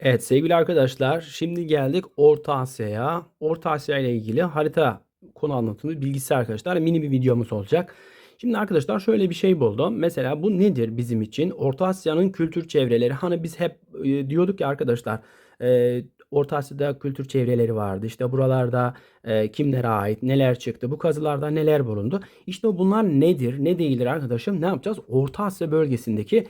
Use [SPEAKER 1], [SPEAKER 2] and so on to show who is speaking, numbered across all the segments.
[SPEAKER 1] Evet sevgili arkadaşlar şimdi geldik Orta Asya'ya. Orta Asya ile ilgili harita konu anlatımı bilgisi arkadaşlar mini bir videomuz olacak. Şimdi arkadaşlar şöyle bir şey buldum. Mesela bu nedir bizim için? Orta Asya'nın kültür çevreleri. Hani biz hep e, diyorduk ya arkadaşlar e, Orta Asya'da kültür çevreleri vardı. İşte buralarda e, kimlere ait neler çıktı? Bu kazılarda neler bulundu? İşte bunlar nedir? Ne değildir arkadaşım? Ne yapacağız? Orta Asya bölgesindeki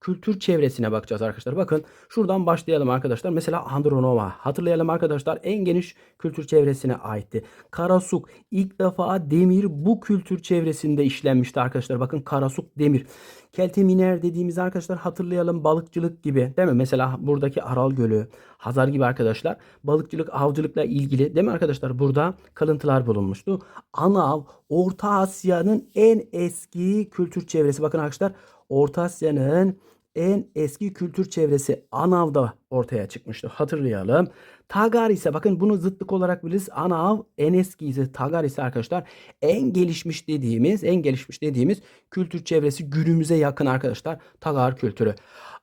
[SPEAKER 1] kültür çevresine bakacağız arkadaşlar. Bakın şuradan başlayalım arkadaşlar. Mesela Andronova. Hatırlayalım arkadaşlar en geniş kültür çevresine aitti. Karasuk ilk defa demir bu kültür çevresinde işlenmişti arkadaşlar. Bakın Karasuk demir. Kelteminer dediğimiz arkadaşlar hatırlayalım balıkçılık gibi değil mi? Mesela buradaki Aral Gölü, Hazar gibi arkadaşlar balıkçılık, avcılıkla ilgili değil mi arkadaşlar? Burada kalıntılar bulunmuştu. Anav Orta Asya'nın en eski kültür çevresi. Bakın arkadaşlar Orta Asya'nın en eski kültür çevresi Anav'da ortaya çıkmıştı. Hatırlayalım. Tagar ise bakın bunu zıtlık olarak biliriz. Anav en eskisi. Tagar ise arkadaşlar en gelişmiş dediğimiz, en gelişmiş dediğimiz kültür çevresi günümüze yakın arkadaşlar. Tagar kültürü.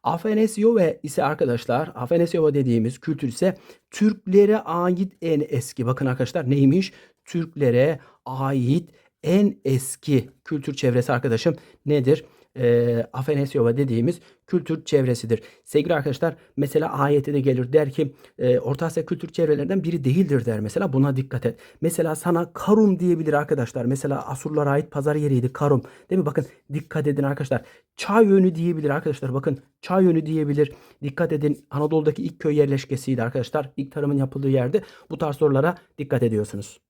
[SPEAKER 1] Afanasyova ise arkadaşlar Afanasyova dediğimiz kültür ise Türklere ait en eski. Bakın arkadaşlar neymiş? Türklere ait en eski kültür çevresi arkadaşım nedir? e, Afanasyova dediğimiz kültür çevresidir. Sevgili arkadaşlar mesela ayette de gelir der ki e, Orta Asya kültür çevrelerinden biri değildir der mesela buna dikkat et. Mesela sana Karum diyebilir arkadaşlar. Mesela Asurlara ait pazar yeriydi Karum. Değil mi? Bakın dikkat edin arkadaşlar. Çay yönü diyebilir arkadaşlar. Bakın çay yönü diyebilir. Dikkat edin Anadolu'daki ilk köy yerleşkesiydi arkadaşlar. İlk tarımın yapıldığı yerde bu tarz sorulara dikkat ediyorsunuz.